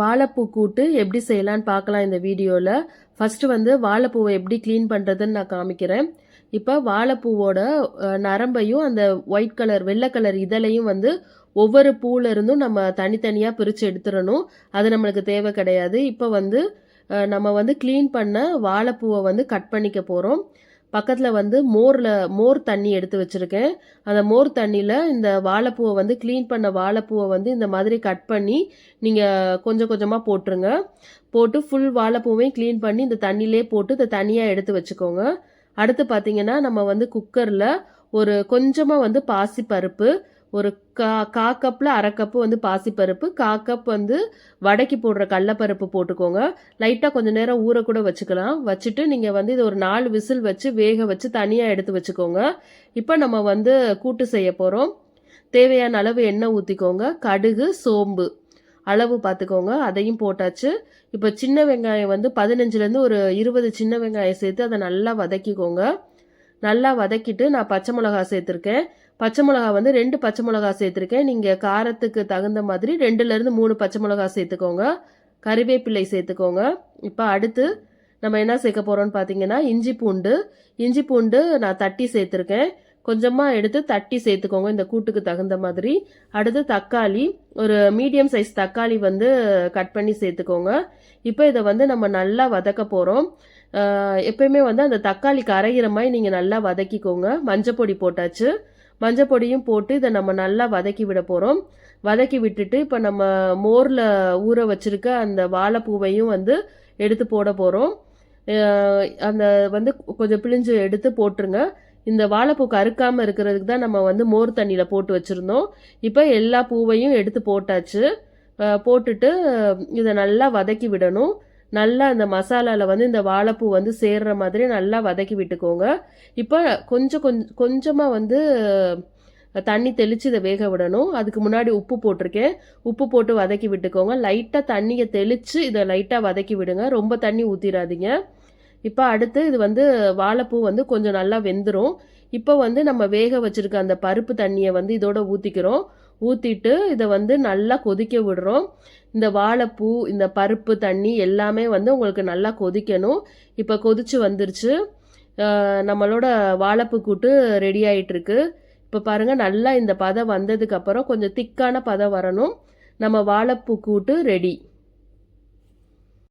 வாழைப்பூ கூட்டு எப்படி செய்யலான்னு பார்க்கலாம் இந்த வீடியோவில் ஃபஸ்ட்டு வந்து வாழைப்பூவை எப்படி க்ளீன் பண்ணுறதுன்னு நான் காமிக்கிறேன். இப்போ வாழைப்பூவோட நரம்பையும் அந்த ஒயிட் கலர் வெள்ளை கலர் இதழையும் வந்து ஒவ்வொரு பூவிலருந்தும் நம்ம தனித்தனியாக பிரித்து எடுத்துடணும். அது நம்மளுக்கு தேவை கிடையாது. இப்போ வந்து நம்ம வந்து க்ளீன் பண்ண வாழைப்பூவை வந்து கட் பண்ணிக்க போகிறோம் பக்கத்தில் வந்து மோரில் மோர் தண்ணி எடுத்து வச்சுருக்கேன். அந்த மோர் தண்ணியில் இந்த வாழைப்பூவை வந்து க்ளீன் பண்ண வாழைப்பூவை வந்து இந்த மாதிரி கட் பண்ணி நீங்கள் கொஞ்சம் கொஞ்சமாக போட்டுருங்க. போட்டு ஃபுல் வாழைப்பூவையும் க்ளீன் பண்ணி இந்த தண்ணியிலே போட்டு இதை தனியாக எடுத்து வச்சுக்கோங்க. அடுத்து பார்த்தீங்கன்னா நம்ம வந்து குக்கரில் ஒரு கொஞ்சமாக வந்து பாசிப்பருப்பு ஒரு கா கா கப்பில் அரை கப்பு வந்து பாசிப்பருப்பு கா கப் வந்து வடைக்கு போடுற கடலப்பருப்பு போட்டுக்கோங்க. லைட்டாக கொஞ்சம் நேரம் ஊற கூட வச்சுக்கலாம். வச்சுட்டு நீங்கள் வந்து இது ஒரு நாலு விசில் வச்சு வேக வச்சு தனியாக எடுத்து வச்சுக்கோங்க. இப்போ நம்ம வந்து கூட்டு செய்ய போகிறோம் தேவையான அளவு எண்ணெய் ஊற்றிக்கோங்க கடுகு சோம்பு அளவு பார்த்துக்கோங்க அதையும் போட்டாச்சு. இப்போ சின்ன வெங்காயம் வந்து பதினஞ்சுலேருந்து ஒரு இருபது சின்ன வெங்காயம் சேர்த்து அதை நல்லா வதக்கிக்கோங்க. நல்லா வதக்கிட்டு நான் பச்சை மிளகா சேர்த்துருக்கேன். பச்சை மிளகா வந்து ரெண்டு பச்சை மிளகா சேர்த்துருக்கேன். நீங்கள் காரத்துக்கு தகுந்த மாதிரி ரெண்டுலேருந்து மூணு பச்சை மிளகா சேர்த்துக்கோங்க. கறிவேப்பிலை சேர்த்துக்கோங்க. இப்போ அடுத்து நம்ம என்ன சேர்க்க போகிறோம்னு பார்த்தீங்கன்னா இஞ்சி பூண்டு. இஞ்சி பூண்டு நான் தட்டி சேர்த்துருக்கேன். கொஞ்சமாக எடுத்து தட்டி சேர்த்துக்கோங்க இந்த கூட்டுக்கு தகுந்த மாதிரி. அடுத்து தக்காளி ஒரு மீடியம் சைஸ் தக்காளி வந்து கட் பண்ணி சேர்த்துக்கோங்க. இப்போ இதை வந்து நம்ம நல்லா வதக்க போகிறோம் எப்பயுமே வந்து அந்த தக்காளி கரைகிற மாதிரி நீங்கள் நல்லா வதக்கிக்கோங்க. மஞ்சள் பொடி போட்டாச்சு. மஞ்சள் பொடியும் போட்டு இதை நம்ம நல்லா வதக்கி விட போகிறோம் வதக்கி விட்டுட்டு இப்போ நம்ம மோரில் ஊற வச்சுருக்க அந்த வாழைப்பூவையும் வந்து எடுத்து போட போகிறோம் அந்த வந்து கொஞ்சம் பிழிஞ்சு எடுத்து போட்டுருங்க. இந்த வாழைப்பூ கருக்காமல் இருக்கிறதுக்கு தான் நம்ம வந்து மோர் தண்ணியில் போட்டு வச்சுருந்தோம். இப்போ எல்லா பூவையும் எடுத்து போட்டாச்சு. போட்டுட்டு இதை நல்லா வதக்கி விடணும். நல்லா அந்த மசாலாவில் வந்து இந்த வாழைப்பூ வந்து சேர்ற மாதிரி நல்லா வதக்கி விட்டுக்கோங்க. இப்போ கொஞ்சம் கொஞ்சம் கொஞ்சமாக வந்து தண்ணி தெளித்து இதை வேக விடணும். அதுக்கு முன்னாடி உப்பு போட்டிருக்கேன். உப்பு போட்டு வதக்கி விட்டுக்கோங்க. லைட்டாக தண்ணியை தெளித்து இதை லைட்டாக வதக்கி விடுங்க. ரொம்ப தண்ணி ஊற்றிடாதீங்க இப்போ அடுத்து இது வந்து வாழைப்பூ வந்து கொஞ்சம் நல்லா வெந்துடும் இப்போ வந்து நம்ம வேக வச்சுருக்க அந்த பருப்பு தண்ணியை வந்து இதோட ஊற்றிக்கிறோம் ஊற்றிட்டு இதை வந்து நல்லா கொதிக்க விடுறோம். இந்த வாழைப்பூ இந்த பருப்பு தண்ணி எல்லாமே வந்து உங்களுக்கு நல்லா கொதிக்கணும். இப்போ கொதிச்சு வந்துருச்சு. நம்மளோட வாழைப்பூ கூட்டு ரெடி ஆகிட்டுருக்கு இப்போ பாருங்கள் நல்லா இந்த பதம் வந்ததுக்கப்புறம் கொஞ்சம் திக்கான பதம் வரணும். நம்ம வாழைப்பூ கூட்டு ரெடி.